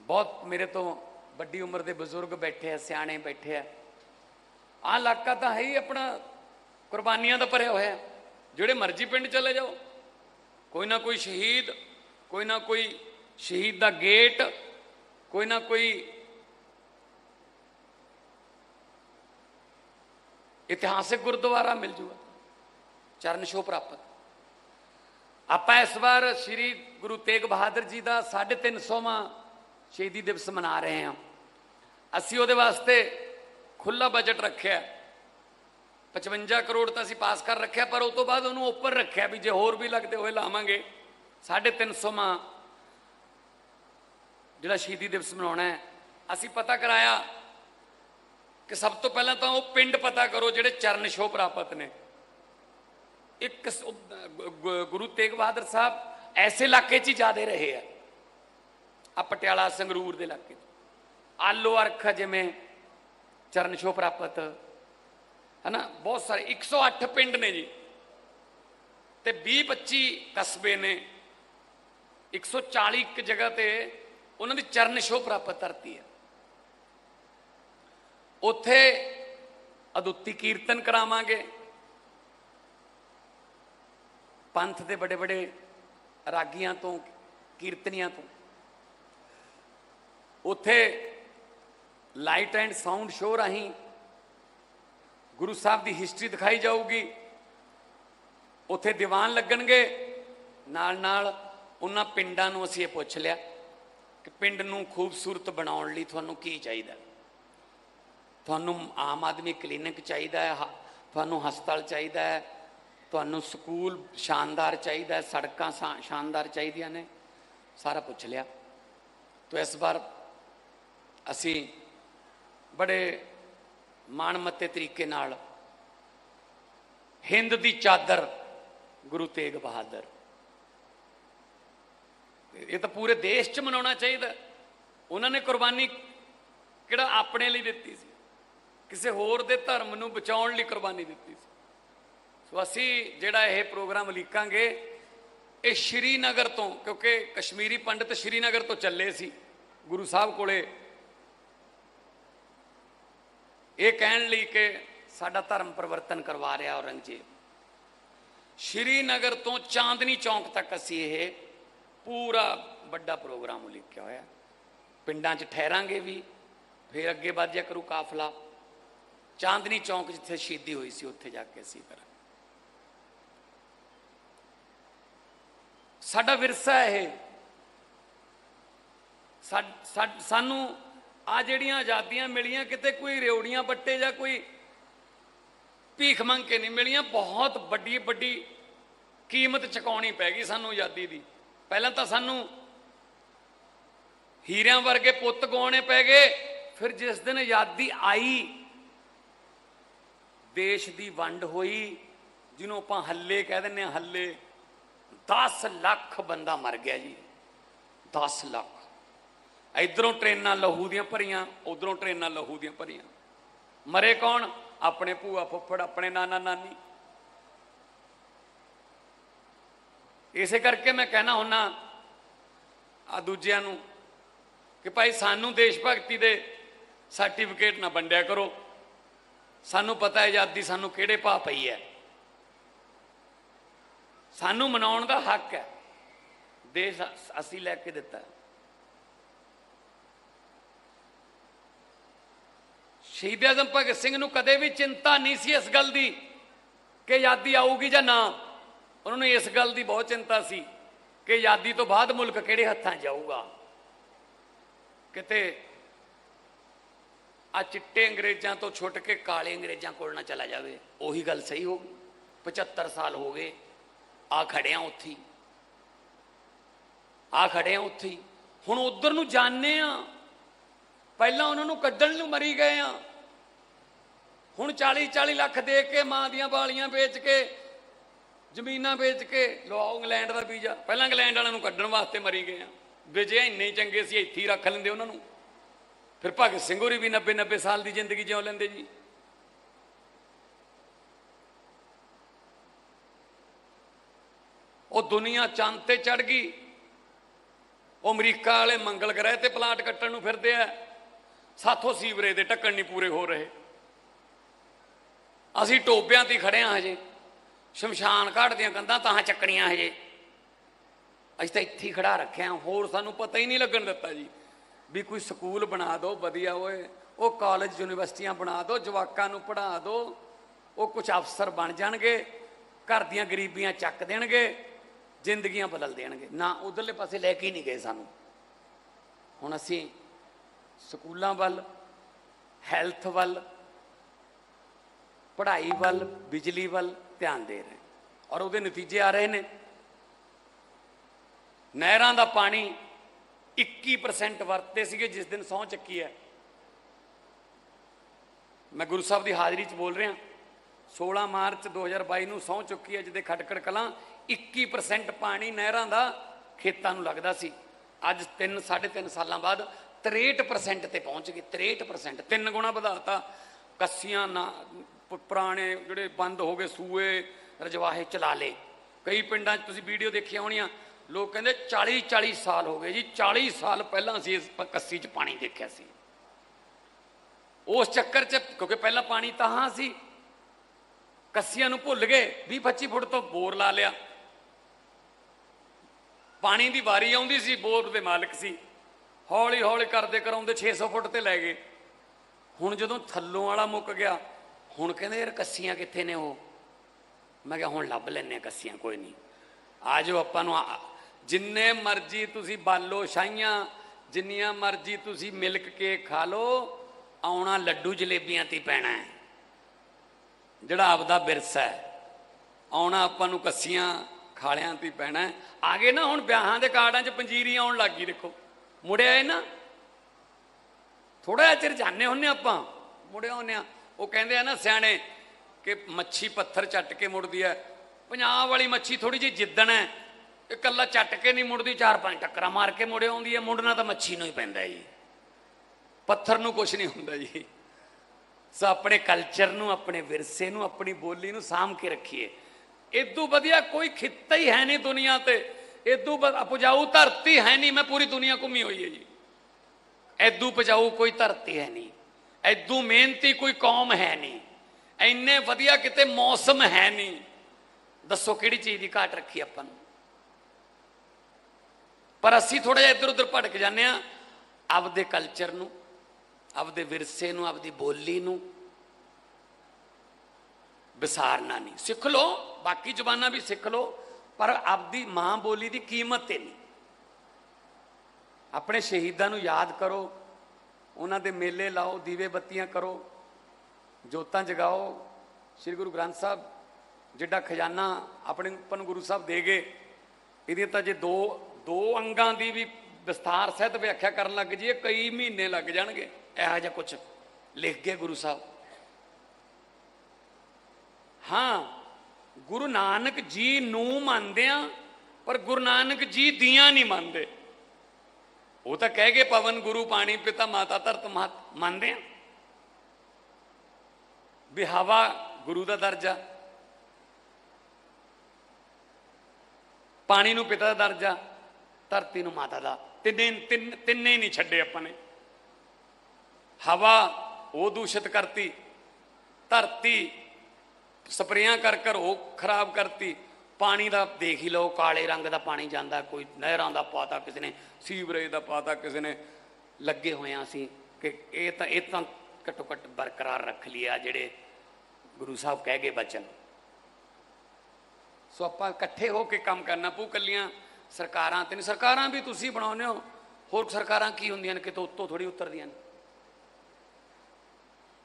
ਬਹੁਤ ਮੇਰੇ ਤੋਂ ਵੱਡੀ ਉਮਰ ਦੇ ਬਜ਼ੁਰਗ ਬੈਠੇ ਆ, ਸਿਆਣੇ ਬੈਠੇ ਆ। ਆਹ ਇਲਾਕਾ ਤਾਂ ਹੈ ਹੀ ਆਪਣਾ ਕੁਰਬਾਨੀਆਂ ਦਾ ਭਰਿਆ ਹੋਇਆ। ਜਿਹੜੇ ਮਰਜ਼ੀ ਪਿੰਡ ਚਲੇ ਜਾਓ। ਕੋਈ ਨਾ ਕੋਈ ਸ਼ਹੀਦ, ਕੋਈ ਨਾ ਕੋਈ ਸ਼ਹੀਦ ਦਾ ਗੇਟ ਕੋਈ ਨਾ ਕੋਈ ਇਤਿਹਾਸਿਕ ਗੁਰਦੁਆਰਾ ਮਿਲ ਜੂਗਾ। ਚਰਨ ਛੋਹ ਪ੍ਰਾਪਤ। ਆਪਾਂ ਇਸ ਵਾਰ ਸ੍ਰੀ ਗੁਰੂ ਤੇਗ ਬਹਾਦਰ ਜੀ ਦਾ 350ਵਾਂ ਸ਼ਹੀਦੀ ਦਿਵਸ ਮਨਾ ਰਹੇ ਹਾਂ। ਅਸੀਂ ਉਹਦੇ ਵਾਸਤੇ ਖੁੱਲਾ ਬਜਟ ਰੱਖਿਆ 55 ਕਰੋੜ ਤਾਂ ਅਸੀਂ ਪਾਸ ਕਰ ਰੱਖਿਆ, ਪਰ ਉਸ ਤੋਂ ਬਾਅਦ ਉਹਨੂੰ ਉੱਪਰ ਰੱਖਿਆ ਵੀ ਜੇ ਹੋਰ ਵੀ ਲੱਗਦੇ ਹੋਏ ਲਾਵਾਂਗੇ। 350ਵਾਂ ਜਿਹੜਾ ਸ਼ਹੀਦੀ ਦਿਵਸ ਮਨਾਉਣਾ ਹੈ, ਅਸੀਂ ਪਤਾ ਕਰਾਇਆ ਕਿ ਸਭ ਤੋਂ ਪਹਿਲਾਂ ਤਾਂ ਉਹ ਪਿੰਡ ਪਤਾ ਕਰੋ ਜਿਹੜੇ ਚਰਨ ਛੋਹ ਪ੍ਰਾਪਤ ਨੇ। ਇੱਕ ਗੁਰੂ ਤੇਗ ਬਹਾਦਰ ਸਾਹਿਬ ਐਸੇ ਇਲਾਕੇ 'ਚ ਹੀ ਜਾਦੇ ਰਹੇ ਆ। ਆ ਪਟਿਆਲਾ, ਸੰਗਰੂਰ ਦੇ ਇਲਾਕੇ 'ਚ। ਆਲੋ ਅਰਖ ਜਿਵੇਂ ਚਰਨ ਛੋਹ ਪ੍ਰਾਪਤ। ਹਨਾ? ਬਹੁਤ ਸਾਰੇ 108 ਪਿੰਡ ਨੇ ਜੀ। ਤੇ 20 25 ਕਸਬੇ ਨੇ। 140 ਇੱਕ ਜਗ੍ਹਾ ਤੇ ਉਹਨਾਂ ਦੀ ਚਰਨ ਛੋਹ ਪ੍ਰਾਪਤ ਧਰਤੀ ਹੈ। ਉੱਥੇ ਅਦੁੱਤੀ ਕੀਰਤਨ ਕਰਾਵਾਂਗੇ। ਪੰਥ ਦੇ ਬੜੇ ਬੜੇ ਰਾਗੀਆਂ ਤੋਂ, ਕੀਰਤਨੀਆਂ ਤੋਂ। ਉੱਥੇ ਲਾਈਟ ਐਂਡ ਸਾਊਂਡ ਸ਼ੋਅ ਰਾਹੀਂ ਗੁਰੂ ਸਾਹਿਬ ਦੀ ਹਿਸਟਰੀ ਦਿਖਾਈ ਜਾਊਗੀ। ਉੱਥੇ ਦੀਵਾਨ ਲੱਗਣਗੇ। ਨਾਲ ਨਾਲ ਉਹਨਾਂ ਪਿੰਡਾਂ ਨੂੰ ਅਸੀਂ ਇਹ ਪੁੱਛ ਲਿਆ। ਕਿ ਪਿੰਡ ਨੂੰ ਖੂਬਸੂਰਤ ਬਣਾਉਣ ਲਈ ਤੁਹਾਨੂੰ ਕੀ ਚਾਹੀਦਾ? ਤੁਹਾਨੂੰ ਆਮ ਆਦਮੀ ਕਲੀਨਿਕ ਚਾਹੀਦਾ ਹੈ, ਹ- ਤੁਹਾਨੂੰ ਹਸਪਤਾਲ ਚਾਹੀਦਾ ਹੈ, ਤੁਹਾਨੂੰ ਸਕੂਲ ਸ਼ਾਨਦਾਰ ਚਾਹੀਦਾ ਸੜਕਾਂ ਸ਼ਾ- ਸ਼ਾਨਦਾਰ ਚਾਹੀਦੀਆਂ ਨੇ, ਸਾਰਾ ਪੁੱਛ ਲਿਆ। ਤੋ ਇਸ ਵਾਰ ਅਸੀਂ ਬੜੇ ਮਾਣਮੱਤੇ ਤਰੀਕੇ ਨਾਲ ਹਿੰਦ ਦੀ ਚਾਦਰ ਗੁਰੂ ਤੇਗ ਬਹਾਦਰ ਇਹ ਤਾਂ ਪੂਰੇ ਦੇਸ਼ 'ਚ ਮਨਾਉਣਾ ਚਾਹੀਦਾ। ਉਹਨਾਂ ਨੇ ਕੁਰਬਾਨੀ ਕਿਹੜਾ ਆਪਣੇ ਲਈ ਦਿੱਤੀ ਸੀ? ਕਿਸੇ ਹੋਰ ਦੇ ਧਰਮ ਨੂੰ ਬਚਾਉਣ ਲਈ ਕੁਰਬਾਨੀ ਦਿੱਤੀ ਸੀ। ਸੋ ਅਸੀਂ ਜਿਹੜਾ ਇਹ ਪ੍ਰੋਗਰਾਮ ਲਿਖਾਂਗੇ ਇਹ ਸ਼੍ਰੀਨਗਰ ਤੋਂ, ਕਿਉਂਕਿ ਕਸ਼ਮੀਰੀ ਪੰਡਤ ਸ਼੍ਰੀਨਗਰ ਤੋਂ ਚੱਲੇ ਸੀ, ਗੁਰੂ ਸਾਹਿਬ ਕੋਲੇ। ਇਹ ਕਹਿਣ ਲਈ ਕਿ ਸਾਡਾ ਧਰਮ ਪਰਿਵਰਤਨ ਕਰਵਾ ਰਿਹਾ ਔਰੰਗਜ਼ੇਬ। ਸ਼੍ਰੀਨਗਰ ਤੋਂ ਚਾਂਦਨੀ ਚੌਂਕ ਤੱਕ ਅਸੀਂ ਇਹ ਪੂਰਾ ਵੱਡਾ ਪ੍ਰੋਗਰਾਮ ਲਿਖਿਆ ਹੋਇਆ। ਪਿੰਡਾਂ 'ਚ ਠਹਿਰਾਂਗੇ ਵੀ, ਫਿਰ ਅੱਗੇ ਵੱਧ ਕਰੂ ਕਾਫਲਾ। ਚਾਂਦਨੀ ਚੌਂਕ ਜਿੱਥੇ ਸ਼ਹੀਦੀ ਹੋਈ ਸੀ, ਉੱਥੇ ਜਾ ਕੇ ਅਸੀਂ ਕਰਾਂਗੇ ਸਾਡਾ ਵਿਰਸਾ ਇਹ। ਸਾ- ਸਾਨੂੰ ਆ ਜਿਹੜੀਆਂ ਆਜ਼ਾਦੀਆਂ ਮਿਲੀਆਂ, ਕਿਤੇ ਕੋਈ ਰਿਉੜੀਆਂ ਬੱਟੇ ਜਾਂ ਕੋਈ ਭੀਖ ਮੰਗ ਕੇ ਨਹੀਂ ਮਿਲੀਆਂ, ਬਹੁਤ ਵੱਡੀ ਵੱਡੀ ਕੀਮਤ ਚੁਕਾਉਣੀ ਪੈ ਗਈ ਸਾਨੂੰ ਆਜ਼ਾਦੀ ਦੀ। ਪਹਿਲਾਂ ਤਾਂ ਸਾਨੂੰ ਹੀਰਿਆਂ ਵਰਗੇ ਪੁੱਤ ਗਾਉਣੇ ਪੈ ਗਏ, ਫਿਰ ਜਿਸ ਦਿਨ ਆਜ਼ਾਦੀ ਆਈ, ਦੇਸ਼ ਦੀ ਵੰਡ ਹੋਈ, ਜਿਹਨੂੰ ਆਪਾਂ ਹੱਲੇ ਕਹਿ ਦਿੰਦੇ ਆ ਹੱਲੇ 10 ਲੱਖ ਬੰਦਾ ਮਰ ਗਿਆ ਜੀ 10 ਲੱਖ। ਇਧਰੋਂ ਟ੍ਰੇਨਾਂ ਲਹੂ ਦੀਆਂ ਭਰੀਆਂ, ਉਧਰੋਂ ਟ੍ਰੇਨਾਂ ਲਹੂ ਦੀਆਂ ਭਰੀਆਂ। ਮਰੇ ਕੌਣ? ਆਪਣੇ ਭੂਆ ਫੁੱਫੜ, ਆਪਣੇ ਨਾਨਾ ਨਾਨੀ। ਇਸੇ ਕਰਕੇ ਮੈਂ ਕਹਿਣਾ ਹੁੰਨਾ ਆ ਦੂਜਿਆਂ ਨੂੰ ਕਿ ਭਾਈ ਸਾਨੂੰ ਦੇਸ਼ ਭਗਤੀ ਦੇ ਸਰਟੀਫਿਕੇਟ ਨਾ ਵੰਡਿਆ ਕਰੋ। ਸਾਨੂੰ ਪਤਾ ਹੈ ਆਜ਼ਾਦੀ ਸਾਨੂੰ ਕਿਹੜੇ ਭਾਅ ਪਈ ਹੈ। ਸਾਨੂੰ ਮਨਾਉਣ ਦਾ ਹੱਕ ਹੈ। ਦੇਸ਼ ਅਸੀਂ ਲੈ ਕੇ ਦਿੱਤਾ। ਸ਼ਹੀਦ ਆਜ਼ਮ ਭਗਤ ਸਿੰਘ ਨੂੰ ਕਦੇ ਵੀ ਚਿੰਤਾ ਨਹੀਂ ਸੀ ਇਸ ਗੱਲ ਦੀ ਕਿ ਆਜ਼ਾਦੀ ਆਊਗੀ ਜਾਂ ਨਾ। ਉਹਨਾਂ ਨੂੰ ਇਸ ਗੱਲ ਦੀ ਬਹੁਤ ਚਿੰਤਾ ਸੀ ਕਿ ਆਜ਼ਾਦੀ ਤੋਂ ਬਾਅਦ ਮੁਲਕ ਕਿਹੜੇ ਹੱਥਾਂ ਜਾਊਗਾ। ਕਿਤੇ ਆ ਚਿੱਟੇ ਅੰਗਰੇਜ਼ਾਂ ਤੋਂ ਛੁੱਟ ਕੇ ਕਾਲੇ ਅੰਗਰੇਜ਼ਾਂ ਕੋਲ ਨਾ ਚਲਾ ਜਾਵੇ, ਉਹੀ ਗੱਲ ਸਹੀ ਹੋ ਗਈ। 75 ਸਾਲ ਹੋ ਗਏ, ਆ ਖੜਿਆ ਉੱਥੇ ਹੀ। ਆ ਖੜਿਆ ਉੱਥੇ ਹੁਣ ਉਧਰ ਨੂੰ ਜਾਣੇ ਆ। ਪਹਿਲਾਂ ਉਹਨਾਂ ਨੂੰ ਕੱਢਣ ਨੂੰ ਮਰੀ ਗਏ ਆ। ਹੁਣ 40 40 ਲੱਖ ਦੇ ਕੇ ਮਾਂ ਦੀਆਂ ਬਾਲੀਆਂ ਵੇਚ ਕੇ ਜ਼ਮੀਨਾਂ ਵੇਚ ਕੇ ਲਵਾਓ ਇੰਗਲੈਂਡ ਦਾ ਵੀਜ਼ਾ ਪਹਿਲਾਂ ਇੰਗਲੈਂਡ ਵਾਲਿਆਂ ਨੂੰ ਕੱਢਣ ਵਾਸਤੇ ਮਰੀ ਗਏ ਆ। ਵਿਜੇ ਇੰਨੇ ਚੰਗੇ ਸੀ, ਇੱਥੇ ਹੀ ਰੱਖ ਲੈਂਦੇ ਉਹਨਾਂ ਨੂੰ। ਫਿਰ ਭਗਤ ਸਿੰਘ ਹੋਰੀ ਵੀ 90 90 ਸਾਲ ਦੀ ਜ਼ਿੰਦਗੀ ਜਿਉ ਲੈਂਦੇ ਜੀ। ਉਹ ਦੁਨੀਆ ਚੰਦ ਤੇ ਚੜ ਗਈ। ਉਹ ਅਮਰੀਕਾ ਵਾਲੇ ਮੰਗਲ ਗ੍ਰਹਿ ਤੇ ਪਲਾਂਟ ਕੱਟਣ ਨੂੰ ਫਿਰਦੇ ਆ। ਸਾਥੋਂ ਸੀਵਰੇ ਦੇ ਢੱਕਣ ਨਹੀਂ ਪੂਰੇ ਹੋ ਰਹੇ। ਅਸੀਂ ਟੋਬਿਆਂ ਤੇ ਖੜੇ ਹਾਂ ਹਜੇ। ਸ਼ਮਸ਼ਾਨ ਘਾਟ ਦੀਆਂ ਕੰਧਾਂ ਤਾਂ ਚੱਕਣੀਆਂ ਹਜੇ। ਅਸੀਂ ਤਾਂ ਇੱਥੇ ਹੀ ਖੜਾ ਰੱਖਿਆ। ਹੋਰ ਸਾਨੂੰ ਪਤਾ ਹੀ ਨਹੀਂ ਲੱਗਣ ਦਿੱਤਾ ਜੀ। ਵੀ ਕੋਈ ਸਕੂਲ ਬਣਾ ਦਿਓ, ਵਧੀਆ ਓਏ ਉਹ ਕਾਲਜ ਯੂਨੀਵਰਸਿਟੀਆਂ ਬਣਾ ਦਿਓ, ਜਵਾਕਾਂ ਨੂੰ ਪੜ੍ਹਾ ਦਿਓ। ਉਹ ਕੁਝ ਅਫਸਰ ਬਣ ਜਾਣਗੇ, ਘਰ ਦੀਆਂ ਗਰੀਬੀਆਂ ਚੱਕ ਦੇਣਗੇ, ਜ਼ਿੰਦਗੀਆਂ ਬਦਲ ਦੇਣਗੇ। ਨਾ ਉਧਰਲੇ ਪਾਸੇ ਲੈ ਕੇ ਹੀ ਨਹੀਂ ਗਏ ਸਾਨੂੰ। ਹੁਣ ਅਸੀਂ ਸਕੂਲਾਂ ਵੱਲ, ਹੈਲਥ ਵੱਲ, ਪੜ੍ਹਾਈ ਵੱਲ, ਬਿਜਲੀ ਵੱਲ ਧਿਆਨ ਦੇ ਰਹੇ ਔਰ ਉਹਦੇ ਨਤੀਜੇ ਆ ਰਹੇ ਨੇ। ਨਹਿਰਾਂ ਦਾ ਪਾਣੀ 21% ਵਰਤੇ ਸੀਗੇ, ਜਿਸ ਦਿਨ ਸਹੁੰ ਚੱਕੀ ਹੈ। ਮੈਂ ਗੁਰੂ ਸਾਹਿਬ ਦੀ ਹਾਜ਼ਰੀ 'ਚ ਬੋਲ ਰਿਹਾ 16 ਮਾਰਚ 2022 ਨੂੰ ਸਹੁੰ ਚੁੱਕੀ ਹੈ, ਜਿਹਦੇ ਖਟਕੜ ਕਲਾਂ 21% ਪਾਣੀ ਨਹਿਰਾਂ ਦਾ ਖੇਤਾਂ ਨੂੰ ਲੱਗਦਾ ਸੀ। ਅੱਜ 3 3.5 ਸਾਲਾਂ ਬਾਅਦ 63% ਤੇ ਪਹੁੰਚ ਗਈ 63% ਤਿੰਨ ਗੁਣਾ ਵਧਾਤਾ। ਕੱਸੀਆਂ ਨਾ ਪੁਰਾਣੇ ਜਿਹੜੇ ਬੰਦ ਹੋ ਗਏ ਸੂਏ, ਰਜਵਾਹੇ ਚਲਾ ਲਏ। ਕਈ ਪਿੰਡਾਂ 'ਚ ਤੁਸੀਂ ਵੀਡੀਓ ਦੇਖੀਆਂ ਹੋਣੀਆਂ, ਲੋਕ ਕਹਿੰਦੇ 40 40 ਸਾਲ ਹੋ ਗਏ ਜੀ। 40 ਸਾਲ ਪਹਿਲਾਂ ਅਸੀਂ ਇਸ ਕੱਸੀ 'ਚ ਪਾਣੀ ਦੇਖਿਆ ਸੀ। ਉਸ ਚੱਕਰ 'ਚ, ਕਿਉਂਕਿ ਪਹਿਲਾਂ ਪਾਣੀ ਤਾਂ ਸੀ, ਕੱਸੀਆਂ ਨੂੰ ਭੁੱਲ ਗਏ 20 25 ਫੁੱਟ ਤੋਂ ਬੋਰ ਲਾ ਲਿਆ। ਪਾਣੀ ਦੀ ਵਾਰੀ ਆਉਂਦੀ ਸੀ, ਬੋਰ ਦੇ ਮਾਲਕ ਸੀ। ਹੌਲੀ ਹੌਲੀ ਕਰਦੇ ਕਰਾਉਂਦੇ 600 ਫੁੱਟ ਤੇ ਲੈ ਗਏ। ਹੁਣ ਜਦੋਂ ਥੱਲੋਂ ਵਾਲਾ ਮੁੱਕ ਗਿਆ ਹੁਣ ਕਹਿੰਦੇ ਯਾਰ ਕੱਸੀਆਂ ਕਿੱਥੇ ਨੇ ਉਹ? ਮੈਂ ਕਿਹਾ ਹੁਣ ਲੱਭ ਲੈਨੇ ਆ ਕੱਸੀਆਂ, ਕੋਈ ਨਹੀਂ। ਆ ਜਾਓ ਆਪਾਂ ਨੂੰ ਆ- ਜਿੰਨੇ ਮਰਜ਼ੀ ਤੁਸੀਂ ਬਾਲੋ ਸ਼ਾਈਆਂ ਜਿੰਨੀਆਂ ਮਰਜ਼ੀ ਤੁਸੀਂ ਮਿਲਕ ਕੇ ਖਾ ਲਓ, ਆਉਣਾ ਲੱਡੂ ਜਲੇਬੀਆਂ ਤੇ ਪੈਣਾ ਹੈ। ਜਿਹੜਾ ਆਪਦਾ ਵਿਰਸਾ ਹੈ, ਆਉਣਾ ਆਪਾਂ ਨੂੰ ਕੱਸੀਆਂ ਖਾਲਿਆਂ ਤੇ ਪੈਣਾ ਆ ਗਏ ਨਾ ਹੁਣ ਵਿਆਹਾਂ ਦੇ ਕਾਰਡਾਂ 'ਚ ਪੰਜੀਰੀ ਆਉਣ ਲੱਗ ਗਈ, ਦੇਖੋ। ਮੁੜਿਆ ਇਹ ਨਾ ਥੋੜਾ ਜਿਹਾ ਚਿਰ ਜਾਣੇ ਹੁੰਨੇ ਆਪਾਂ, ਮੁੜਿਆ ਹੁੰਨੇ ਆ ਉਹ ਕਹਿੰਦੇ ਆ ਨਾ ਸਿਆਣੇ ਕਿ ਮੱਛੀ ਪੱਥਰ ਚੱਟ ਕੇ ਮੁੜਦੀ ਹੈ ਪੰਜਾਬ ਵਾਲੀ ਮੱਛੀ ਥੋੜੀ ਜਿਹੀ ਜਿੱਦਣ ਹੈ ਇਹ ਇਕੱਲਾ ਚੱਟ ਕੇ ਨਹੀਂ ਮੁੜਦੀ, ਚਾਰ ਪੰਜ ਟੱਕਰਾਂ ਮਾਰ ਕੇ ਮੁੜੇ ਆਉਂਦੀ ਹੈ ਮੁੜਨਾ ਤਾਂ ਮੱਛੀ ਨੂੰ ਹੀ ਪੈਂਦਾ ਜੀ। ਪੱਥਰ ਨੂੰ ਕੁਝ ਨਹੀਂ ਹੁੰਦਾ ਜੀ। ਸੋ ਆਪਣੇ ਕਲਚਰ ਨੂੰ, ਆਪਣੇ ਵਿਰਸੇ ਨੂੰ, ਆਪਣੀ ਬੋਲੀ ਨੂੰ ਸਾਂਭ ਕੇ ਰੱਖੀਏ। ਇਦੋਂ ਵਧੀਆ ਕੋਈ ਖਿੱਤਾ ਹੀ ਹੈ ਨਹੀਂ ਦੁਨੀਆ ਤੇ। ਇਦੋਂ ਉਪਜਾਊ ਧਰਤੀ ਹੈ ਨਹੀਂ। ਮੈਂ ਪੂਰੀ ਦੁਨੀਆ ਘੁੰਮੀ ਹੋਈ ਹੈ ਜੀ। ਐਦੂ ਪਜਾਊ ਕੋਈ ਧਰਤੀ ਹੈ ਨਹੀਂ। ਐਦੂ ਮਿਹਨਤੀ ਕੋਈ ਕੌਮ ਹੈ ਨਹੀਂ। ਐਨੇ ਵਧੀਆ ਕਿਤੇ ਮੌਸਮ ਹੈ ਨਹੀਂ। ਦੱਸੋ ਕਿਹੜੀ ਚੀਜ਼ ਦੀ ਘਾਟ ਰੱਖੀ ਆਪਾਂ ਨੂੰ? ਪਰ ਅਸੀਂ ਥੋੜਾ ਜਿਹਾ ਇੱਧਰ ਉੱਧਰ ਭਟਕ ਜਾਂਦੇ ਆ ਆਪਦੇ ਕਲਚਰ ਨੂੰ, ਆਪਦੇ ਵਿਰਸੇ ਨੂੰ, ਆਪਦੀ ਬੋਲੀ ਨੂੰ ਵਿਸਾਰਨਾ ਨਹੀਂ। ਸਿੱਖ ਲਓ, ਬਾਕੀ ਜਬਾਨਾਂ ਵੀ ਸਿੱਖ ਲਓ, ਪਰ ਆਪਦੀ ਮਾਂ ਬੋਲੀ ਦੀ ਕੀਮਤ ਤੇ ਨਹੀਂ। ਆਪਣੇ ਸ਼ਹੀਦਾਂ ਨੂੰ ਯਾਦ ਕਰੋ। ਉਹਨਾਂ ਦੇ ਮੇਲੇ ਲਾਓ, ਦੀਵੇ ਬੱਤੀਆਂ ਕਰੋ, ਜੋਤਾਂ ਜਗਾਓ। ਸ੍ਰੀ ਗੁਰੂ ਗ੍ਰੰਥ ਸਾਹਿਬ ਜਿੱਡਾ ਖਜ਼ਾਨਾ ਆਪਣੇ ਆਪਾਂ ਨੂੰ ਗੁਰੂ ਸਾਹਿਬ ਦੇ ਗਏ, ਇਹਦੀ ਤਾਂ ਜੇ ਦੋ ਦੋ ਅੰਗਾਂ ਦੀ ਵੀ ਵਿਸਥਾਰ ਸਹਿਤ ਵਿਆਖਿਆ ਕਰਨ ਲੱਗ ਜੀਏ ਕਈ ਮਹੀਨੇ ਲੱਗ ਜਾਣਗੇ। ਇਹੋ ਜਿਹਾ ਕੁਝ ਲਿਖ ਗਏ ਗੁਰੂ ਸਾਹਿਬ। ਹਾਂ, ਗੁਰੂ ਨਾਨਕ ਜੀ ਨੂੰ ਮੰਨਦੇ ਆ ਪਰ ਗੁਰੂ ਨਾਨਕ ਜੀ ਦੀਆਂ ਨਹੀਂ ਮੰਨਦੇ। ਉਹ ਤਾਂ ਕਹਿ ਗਏ ਪਵਨ ਗੁਰੂ ਪਾਣੀ ਪਿਤਾ ਮਾਤਾ ਧਰਤ ਮਾਤ ਮੰਨਦੇ ਆ। ਵੀ ਹਵਾ ਗੁਰੂ ਦਾ ਦਰਜਾ। ਪਾਣੀ ਨੂੰ ਪਿਤਾ ਦਾ ਦਰਜਾ, ਧਰਤੀ ਨੂੰ ਮਾਤਾ ਦਾ। ਤਿੰਨੇ ਤਿੰਨ ਤਿੰਨੇ ਨਹੀਂ ਛੱਡੇ ਆਪਾਂ ਨੇ। ਹਵਾ ਉਹ ਦੂਸ਼ਿਤ ਕਰਤੀ, ਧਰਤੀ ਸਪਰੇਆਂ ਕਰ ਕਰ ਉਹ ਖਰਾਬ ਕਰਤੀ। ਪਾਣੀ ਦਾ ਦੇਖ ਹੀ ਲਓ, ਕਾਲੇ ਰੰਗ ਦਾ ਪਾਣੀ ਜਾਂਦਾ, ਕੋਈ ਨਹਿਰਾਂ ਦਾ ਪਾਤਾ ਕਿਸੇ ਨੇ, ਸੀਵਰੇਜ ਦਾ ਪਾਤਾ ਕਿਸੇ ਨੇ, ਲੱਗੇ ਹੋਏ ਸੀ ਕਿ ਇਹ ਤਾਂ ਇਹ ਤਾਂ ਘੱਟੋ ਘੱਟ ਬਰਕਰਾਰ ਰੱਖ ਲਿਆ ਜਿਹੜੇ ਗੁਰੂ ਸਾਹਿਬ ਕਹਿ ਗਏ ਬਚਨ। ਸੋ ਆਪਾਂ ਇਕੱਠੇ ਹੋ ਕੇ ਕੰਮ ਕਰਨਾ ਪਊ ਕੱਲੀਆਂ ਸਰਕਾਰਾਂ ਤੇ ਨਹੀਂ, ਸਰਕਾਰਾਂ ਵੀ ਤੁਸੀਂ ਬਣਾਉਂਦੇ ਹੋ, ਹੋਰ ਸਰਕਾਰਾਂ ਕੀ ਹੁੰਦੀਆਂ ਨੇ, ਕਿਤੋਂ ਉੱਤੋਂ ਥੋੜੀ ਉਤਰਦੀਆਂ ਨੇ।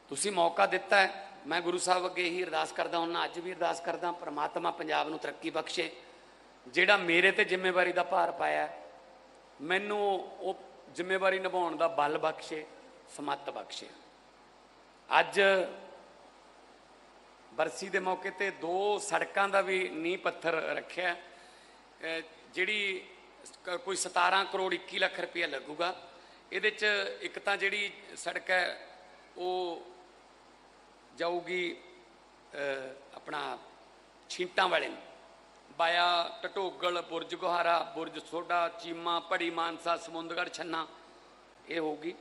ਤੁਸੀਂ ਮੌਕਾ ਦਿੱਤਾ ਹੈ ਮੈਂ ਗੁਰੂ ਸਾਹਿਬ ਅੱਗੇ ਹੀ ਅਰਦਾਸ ਕਰਦਾ ਹਾਂ ਅੱਜ ਵੀ ਅਰਦਾਸ ਕਰਦਾ, ਪ੍ਰਮਾਤਮਾ ਪੰਜਾਬ ਨੂੰ ਤਰੱਕੀ ਬਖਸ਼ੇ। ਜਿਹੜਾ ਮੇਰੇ ਤੇ ਜ਼ਿੰਮੇਵਾਰੀ ਦਾ ਭਾਰ ਪਾਇਆ, ਮੈਨੂੰ ਉਹ ਜ਼ਿੰਮੇਵਾਰੀ ਨਿਭਾਉਣ ਦਾ ਬਲ ਬਖਸ਼ੇ, ਸਮੱਤ ਬਖਸ਼ੇ। ਅੱਜ ਬਰਸੀ ਦੇ ਮੌਕੇ ਤੇ ਦੋ ਸੜਕਾਂ ਦਾ ਵੀ ਨੀਂਹ ਪੱਥਰ ਰੱਖਿਆ। ਜਿਹੜੀ ਕੋਈ 17 ਕਰੋੜ 21 ਲੱਖ ਰੁਪਇਆ ਲੱਗੂਗਾ। ਇਹਦੇ ਚ ਇੱਕ ਤਾਂ ਜਿਹੜੀ ਸੜਕ ਹੈ, ਉਹ ਜਾਊਗੀ ਆਪਣਾ ਛੀਂਟਾਂ ਵਾਲੇ ਨੂੰ। ਬਾਇਆ ਟਟੋਗਲ ਬੁਰਜ ਗੁਹਾਰਾ ਬੁਰਜ ਸੋਡਾ ਚੀਮਾ ਪੜੀ ਮਾਨਸਾ ਸਮੁੰਦਗੜ ਛੰਨਾ ਇਹ ਹੋਊਗੀ।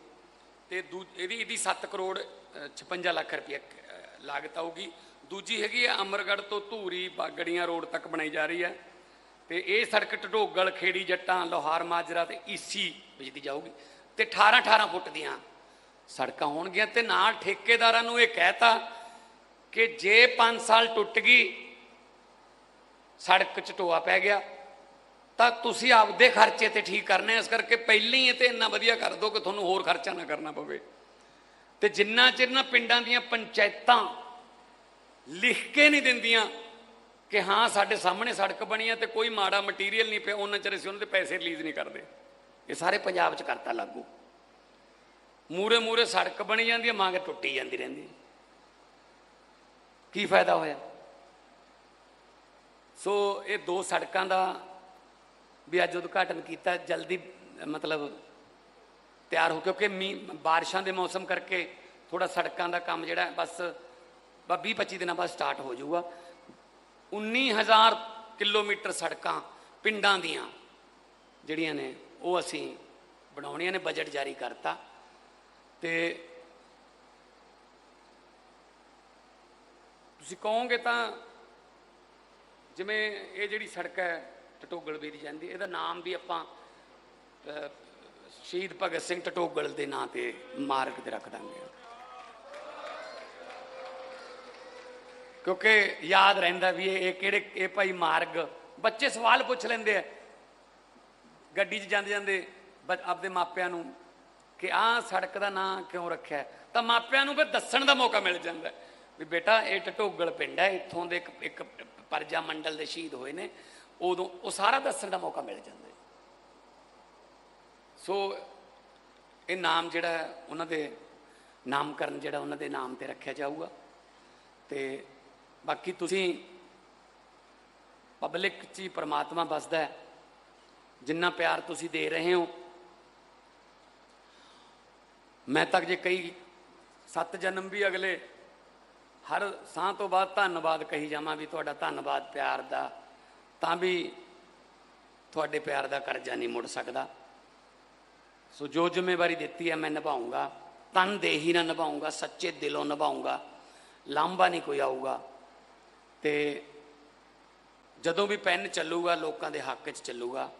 ਤੇ ਦੂ ਇਹਦੀ ਇਹਦੀ 7 ਕਰੋੜ ਅ, 56 ਲੱਖ ਰੁਪਏ ਲਾਗਤ ਆਊਗੀ। ਦੂਜੀ ਹੈਗੀ ਹੈ ਅਮਰਗੜ੍ਹ ਤੋਂ ਧੂਰੀ ਬਾਗੜੀਆਂ ਰੋਡ ਤੱਕ ਬਣਾਈ ਜਾ ਰਹੀ ਹੈ। ਤੇ ਇਹ ਸੜਕ ਟਟੋਗਲ ਖੇੜੀ ਜੱਟਾਂ ਲੋਹਾਰ ਮਾਜਰਾ ਤੇ ਈਸੀ ਵਿਚਦੀ ਜਾਊਗੀ। ਤੇ 18 18 ਫੁੱਟ ਦੀਆਂ ਸੜਕਾਂ ਹੋਣਗੀਆਂ ਤੇ ਨਾਲ ਠੇਕੇਦਾਰਾਂ ਨੂੰ ਇਹ ਕਹਿਤਾ ਕਿ ਜੇ 5 ਸਾਲ ਟੁੱਟ ਗਈ, ਸੜਕ ਚ ਟੋਆ ਪੈ ਗਿਆ, ਤਾਂ ਤੁਸੀਂ ਆਪਦੇ ਖਰਚੇ ਤੇ ਠੀਕ ਕਰਨੇ ਇਸ ਕਰਕੇ ਪਹਿਲਾਂ ਹੀ ਇਹ ਤੇ ਇੰਨਾ ਵਧੀਆ ਕਰ ਦਿਓ ਕਿ ਤੁਹਾਨੂੰ ਹੋਰ ਖਰਚਾ ਨਾ ਕਰਨਾ ਪਵੇ। ਤੇ ਜਿੰਨਾ ਚਿਰ ਨਾ ਪਿੰਡਾਂ ਦੀਆਂ ਪੰਚਾਇਤਾਂ ਲਿਖ ਕੇ ਨਹੀਂ ਦਿੰਦੀਆਂ ਕਿ ਹਾਂ, ਸਾਡੇ ਸਾਹਮਣੇ ਸੜਕ ਬਣੀ ਹੈ ਤੇ ਕੋਈ ਮਾੜਾ ਮਟੀਰੀਅਲ ਨਹੀਂ ਪਿਆ, ਉਹਨਾਂ ਚਿਰ ਅਸੀਂ ਉਹਨਾਂ ਦੇ ਪੈਸੇ ਰਿਲੀਜ਼ ਨਹੀਂ ਕਰਦੇ। ਇਹ ਸਾਰੇ ਪੰਜਾਬ 'ਚ ਕਰਤਾ ਲਾਗੂ। ਮੂਰੇ ਮੂਰੇ ਸੜਕ ਬਣੀ ਜਾਂਦੀ ਹੈ ਮੰਗ ਟੁੱਟੀ ਜਾਂਦੀ ਰਹਿੰਦੀ ਕੀ ਫਾਇਦਾ ਹੋਇਆ? ਸੋ ਇਹ ਦੋ ਸੜਕਾਂ ਦਾ ਵੀ ਅੱਜ ਉਦਘਾਟਨ ਕੀਤਾ, ਜਲਦੀ ਮਤਲਬ ਤਿਆਰ ਹੋ, ਕਿਉਂਕਿ ਮੀਂਹ, ਬਾਰਿਸ਼ਾਂ ਦੇ ਮੌਸਮ ਕਰਕੇ ਥੋੜਾ ਸੜਕਾਂ ਦਾ ਕੰਮ ਜਿਹੜਾ ਬਸ 20 25 ਦਿਨਾਂ ਬਾਅਦ ਸਟਾਰਟ ਹੋ ਜਾਊਗਾ। 19000 ਕਿਲੋਮੀਟਰ ਸੜਕਾਂ ਪਿੰਡਾਂ ਦੀਆਂ ਜਿਹੜੀਆਂ ਨੇ, ਉਹ ਅਸੀਂ ਬਣਾਉਣੀਆਂ ਨੇ, ਬਜਟ ਜਾਰੀ ਕਰਤਾ। ਤੇ ਤੁਸੀਂ ਕਹੋਗੇ ਤਾਂ ਜਿਵੇਂ ਇਹ ਜਿਹੜੀ ਸੜਕ ਹੈ ਟਟੋਗਲ ਵੀ ਦੀ ਜਾਂਦੀ, ਇਹਦਾ ਨਾਮ ਵੀ ਆਪਾਂ ਸ਼ਹੀਦ ਭਗਤ ਸਿੰਘ ਟਟੋਗਲ ਦੇ ਨਾਂ ਤੇ ਮਾਰਗ ਤੇ ਰੱਖ ਦਾਂਗੇ। ਕਿਉਂਕਿ ਯਾਦ ਰਹਿੰਦਾ ਵੀ ਇਹ ਕਿਹੜੇ, ਇਹ ਭਾਈ ਮਾਰਗ, ਬੱਚੇ ਸਵਾਲ ਪੁੱਛ ਲੈਂਦੇ ਆ। ਗੱਡੀ 'ਚ ਜਾਂਦੇ ਜਾਂਦੇ ਬ- ਆਪਦੇ ਮਾਪਿਆਂ ਨੂੰ ਕਿ ਆਹ ਸੜਕ ਦਾ ਨਾਂ ਕਿਉਂ ਰੱਖਿਆ? ਤਾਂ ਮਾਪਿਆਂ ਨੂੰ ਫਿਰ ਦੱਸਣ ਦਾ ਮੌਕਾ ਮਿਲ ਜਾਂਦਾ ਵੀ ਬੇਟਾ, ਇਹ ਟਟੋਗਲ ਪਿੰਡ ਹੈ, ਇੱਥੋਂ ਦੇ ਇੱਕ ਇੱਕ ਪਰਜਾ ਮੰਡਲ ਦੇ ਸ਼ਹੀਦ ਹੋਏ ਨੇ। ਉਦੋਂ ਉਹ ਸਾਰਾ ਦੱਸਣ ਦਾ ਮੌਕਾ ਮਿਲ ਜਾਂਦਾ ਸੋ ਇਹ ਨਾਮ ਜਿਹੜਾ ਉਹਨਾਂ ਦੇ ਨਾਮਕਰਨ ਜਿਹੜਾ ਉਹਨਾਂ ਦੇ ਨਾਮ ਤੇ ਰੱਖਿਆ ਜਾਊਗਾ। ਤੇ ਬਾਕੀ ਤੁਸੀਂ ਪਬਲਿਕ 'ਚ ਹੀ ਪਰਮਾਤਮਾ ਵੱਸਦਾ ਹੈ। ਜਿੰਨਾ ਪਿਆਰ ਤੁਸੀਂ ਦੇ ਰਹੇ ਹੋ ਮੈਂ ਤੱਕ ਜੇ ਕਈ ਸੱਤ ਜਨਮ ਵੀ ਅਗਲੇ, ਹਰ ਸਾਹ ਤੋਂ ਬਾਅਦ ਧੰਨਵਾਦ ਕਹੀ ਜਾਵਾਂ ਵੀ ਤੁਹਾਡਾ ਧੰਨਵਾਦ ਪਿਆਰ ਦਾ, ਤਾਂ ਵੀ ਤੁਹਾਡੇ ਪਿਆਰ ਦਾ ਕਰਜ਼ਾ ਨਹੀਂ ਮੁੜ ਸਕਦਾ। ਸੋ ਜੋ ਜ਼ਿੰਮੇਵਾਰੀ ਦਿੱਤੀ ਹੈ ਮੈਂ ਨਿਭਾਉਂਗਾ, ਤਨ ਦੇਹੀ ਨਾਲ ਨਿਭਾਉਂਗਾ, ਸੱਚੇ ਦਿਲੋਂ ਨਿਭਾਉਂਗਾ, ਲਾਂਭਾ ਨਹੀਂ ਕੋਈ ਆਊਗਾ। ਤੇ ਜਦੋਂ ਵੀ ਪੈਨ ਚੱਲੂਗਾ, ਲੋਕਾਂ ਦੇ ਹੱਕ 'ਚ ਚੱਲੂਗਾ।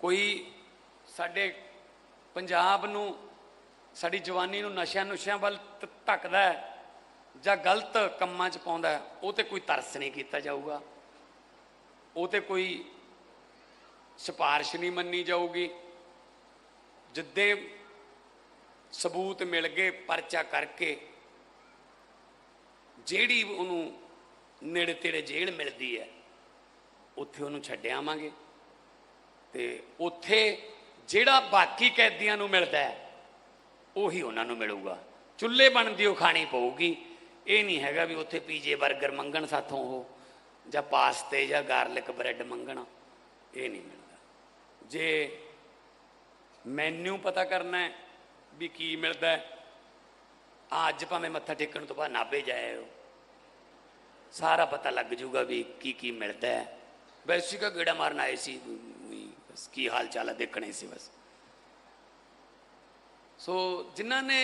ਕੋਈ ਸਾਡੇ ਪੰਜਾਬ ਨੂੰ ਸਾਡੀ ਜਵਾਨੀ ਨੂੰ ਨਸ਼ਿਆਂ ਨੁਸ਼ਿਆਂ ਵੱਲ ਧੱਕਦਾ ਹੈ ਜਾਂ ਗਲਤ ਕੰਮਾਂ 'ਚ ਪਾਉਂਦਾ ਉਹ ਤੇ ਕੋਈ ਤਰਸ ਨਹੀਂ ਕੀਤਾ ਜਾਊਗਾ। ਉਹ ਤੇ ਕੋਈ ਸਿਫਾਰਿਸ਼ ਨਹੀਂ ਮੰਨੀ ਜਾਊਗੀ। ਜਿੱਦੇ ਸਬੂਤ ਮਿਲ ਗਏ ਪਰਚਾ ਕਰਕੇ, ਜਿਹੜੀ ਉਹਨੂੰ ਨੇੜੇ ਤੇੜੇ ਜੇਲ੍ਹ ਮਿਲਦੀ ਹੈ, ਉੱਥੇ ਉਹਨੂੰ ਛੱਡ ਆਵਾਂਗੇ। ਤੇ ਉੱਥੇ ਜਿਹੜਾ ਬਾਕੀ ਕੈਦੀਆਂ ਨੂੰ ਮਿਲਦਾ ਹੈ ਉਹੀ ਉਹਨਾਂ ਨੂੰ ਮਿਲੂਗਾ। ਚੁੱਲ੍ਹੇ ਬਣਦੀ ਉਹ ਖਾਣੀ ਪਊਗੀ। ਇਹ ਨਹੀਂ ਹੈਗਾ ਵੀ ਉੱਥੇ ਪੀਜੇ 버ਗਰ ਮੰਗਣ ਸਾਥੋਂ ਉਹ, ਜਾਂ ਪਾਸਤੇ ਜਾਂ ਗਾਰਲਿਕ ਬ੍ਰੈਡ ਮੰਗਣ। ਇਹ ਨਹੀਂ ਮਿਲਦਾ। ਜੇ ਮੈਨੂ ਪਤਾ ਕਰਨਾ ਹੈ ਵੀ ਕੀ ਮਿਲਦਾ ਹੈ ਅੱਜ ਭਾਵੇਂ ਮੱਥਾ ਟੇਕਣ ਤੋਂ ਬਾਅਦ ਨਾਭੇ ਜਾਇਓ ਸਾਰਾ ਪਤਾ ਲੱਗ ਜਾਊਗਾ ਵੀ ਕੀ ਕੀ ਮਿਲਦਾ ਹੈ। ਵੈਸੇ ਕਾ ਗੇੜਾ ਮਾਰਨ ਆਏ ਸੀ ਬਸ ਕੀ ਹਾਲ ਚਾਲ ਹੈ ਦੇਖਣੇ ਸੀ ਬਸ। ਸੋ ਜਿਨ੍ਹਾਂ ਨੇ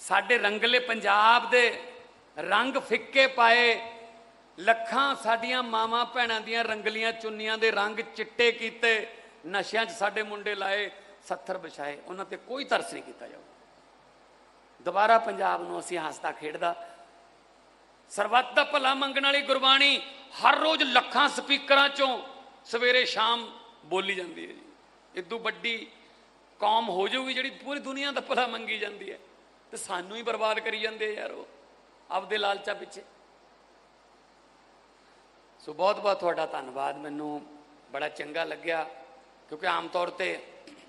ਸਾਡੇ ਰੰਗਲੇ ਪੰਜਾਬ ਦੇ ਰੰਗ ਫਿੱਕੇ ਪਾਏ, ਲੱਖਾਂ ਸਾਡੀਆਂ ਮਾਵਾਂ ਭੈਣਾਂ ਦੀਆਂ ਰੰਗਲੀਆਂ ਚੁੰਨੀਆਂ ਦੇ ਰੰਗ ਚਿੱਟੇ ਕੀਤੇ, ਨਸ਼ਿਆਂ 'ਚ ਸਾਡੇ ਮੁੰਡੇ ਲਾਏ, ਸੱਥਰ ਵਿਛਾਏ, ਉਹਨਾਂ ਤੇ ਕੋਈ ਤਰਸ ਨਹੀਂ ਕੀਤਾ ਜਾਊਗਾ ਦੁਬਾਰਾ ਪੰਜਾਬ ਨੂੰ ਅਸੀਂ ਹੱਸਦਾ ਖੇਡਦਾ। ਸਰਬੱਤ ਦਾ ਭਲਾ ਮੰਗਣ ਵਾਲੀ ਗੁਰਬਾਣੀ ਹਰ ਰੋਜ਼ ਲੱਖਾਂ ਸਪੀਕਰਾਂ ਚੋਂ ਸਵੇਰੇ ਸ਼ਾਮ ਬੋਲੀ ਜਾਂਦੀ ਹੈ ਜੀ। ਇਦੋਂ ਵੱਡੀ ਕੌਮ ਹੋ ਜਾਊਗੀ ਜਿਹੜੀ ਪੂਰੀ ਦੁਨੀਆ ਦਾ ਭਲਾ ਮੰਗੀ ਜਾਂਦੀ ਹੈ। ਤੇ ਸਾਨੂੰ ਹੀ ਬਰਬਾਦ ਕਰੀ ਜਾਂਦੇ ਯਾਰ ਉਹ, ਆਪਦੇ ਲਾਲਚਾ ਪਿੱਛੇ। ਸੋ ਬਹੁਤ ਬਹੁਤ ਤੁਹਾਡਾ ਧੰਨਵਾਦ। ਮੈਨੂੰ ਬੜਾ ਚੰਗਾ ਲੱਗਿਆ, ਕਿਉਂਕਿ ਆਮ ਤੌਰ ਤੇ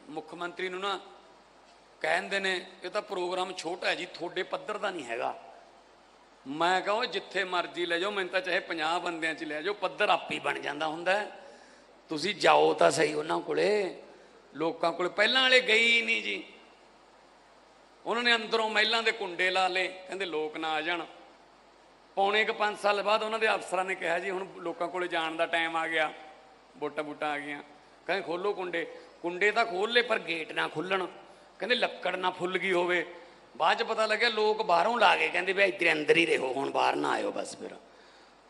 ਮੁੱਖ ਮੰਤਰੀ ਨੂੰ ਨਾ ਕਹਿੰਦੇ ਨੇ, ਇਹ ਤਾਂ ਪ੍ਰੋਗਰਾਮ ਛੋਟਾ ਹੈ ਜੀ, ਤੁਹਾਡੇ ਪੱਧਰ ਦਾ ਨਹੀਂ ਹੈਗਾ। ਮੈਂ ਕਹਾਂ ਜਿੱਥੇ ਮਰਜ਼ੀ ਲੈ ਜਾਓ, ਮੈਨੂੰ ਤਾਂ ਚਾਹੇ 50 ਬੰਦਿਆਂ 'ਚ ਲੈ ਜਾਓ, ਪੱਧਰ ਆਪੇ ਹੀ ਬਣ ਜਾਂਦਾ ਹੁੰਦਾ। ਤੁਸੀਂ ਜਾਓ ਤਾਂ ਸਹੀ ਉਹਨਾਂ ਕੋਲੇ। ਲੋਕਾਂ ਕੋਲ ਪਹਿਲਾਂ ਵਾਲੇ ਗਈ ਹੀ ਨਹੀਂ ਜੀ। ਉਹਨਾਂ ਨੇ ਅੰਦਰੋਂ ਮਹਿਲਾਂ ਦੇ ਕੁੰਡੇ ਲਾ ਲਏ, ਕਹਿੰਦੇ ਲੋਕ ਨਾ ਆ ਜਾਣ। ਪੌਣੇ ਕੁ 5 ਸਾਲ ਬਾਅਦ ਉਹਨਾਂ ਦੇ ਅਫਸਰਾਂ ਨੇ ਕਿਹਾ ਜੀ, ਹੁਣ ਲੋਕਾਂ ਕੋਲੇ ਜਾਣ ਦਾ ਟਾਈਮ ਆ ਗਿਆ, ਵੋਟਾਂ ਵੋਟਾਂ ਆ ਗਈਆਂ। ਕਹਿੰਦੇ ਖੋਲੋ ਕੁੰਡੇ। ਕੁੰਡੇ ਤਾਂ ਖੋਲ ਲਏ, ਪਰ ਗੇਟ ਨਾ ਖੁੱਲਣ। ਕਹਿੰਦੇ ਲੱਕੜ ਨਾ ਫੁੱਲ ਗਈ ਹੋਵੇ। ਬਾਅਦ ਚ ਪਤਾ ਲੱਗਿਆ ਲੋਕ ਬਾਹਰੋਂ ਲਾ ਗਏ ਕਹਿੰਦੇ ਵੀ ਇੱਧਰ ਅੰਦਰ ਹੀ ਰਹੋ, ਹੁਣ ਬਾਹਰ ਨਾ ਆਇਓ ਬਸ ਫਿਰ।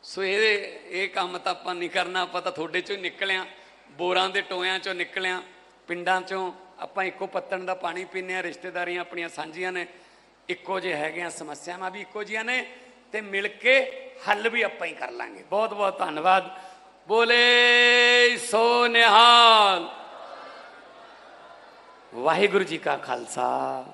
ਸੋ ਇਹ ਇਹ ਕੰਮ ਤਾਂ ਆਪਾਂ ਨਹੀਂ ਕਰਨਾ, ਆਪਾਂ ਤਾਂ ਤੁਹਾਡੇ ਚੋਂ ਹੀ ਨਿਕਲਿਆ। ਬੋਰਾਂ ਦੇ ਟੋਇਆਂ ਚੋਂ ਨਿਕਲਿਆ। ਪਿੰਡਾਂ ਚੋਂ ਆਪਾਂ ਇੱਕੋ ਪੱਤਣ ਦਾ ਪਾਣੀ ਪੀਂਦੇ ਆ ਰਿਸ਼ਤੇਦਾਰੀਆਂ ਆਪਣੀਆਂ ਸਾਂਝੀਆਂ ਨੇ, ਇੱਕੋ ਜਿਹੇ ਹੈਗੀਆਂ ਸਮੱਸਿਆਵਾਂ ਵੀ ਇੱਕੋ ਜਿਹੀਆਂ ਨੇ ਤੇ ਮਿਲ ਕੇ ਹੱਲ ਵੀ ਆਪਾਂ ਹੀ ਕਰ ਲਾਂਗੇ। ਬਹੁਤ ਬਹੁਤ ਧੰਨਵਾਦ। ਬੋਲੇ, ਸੋ ਨਿਹਾਲ। ਵਾਹਿਗੁਰੂ ਜੀ ਕਾ ਖਾਲਸਾ।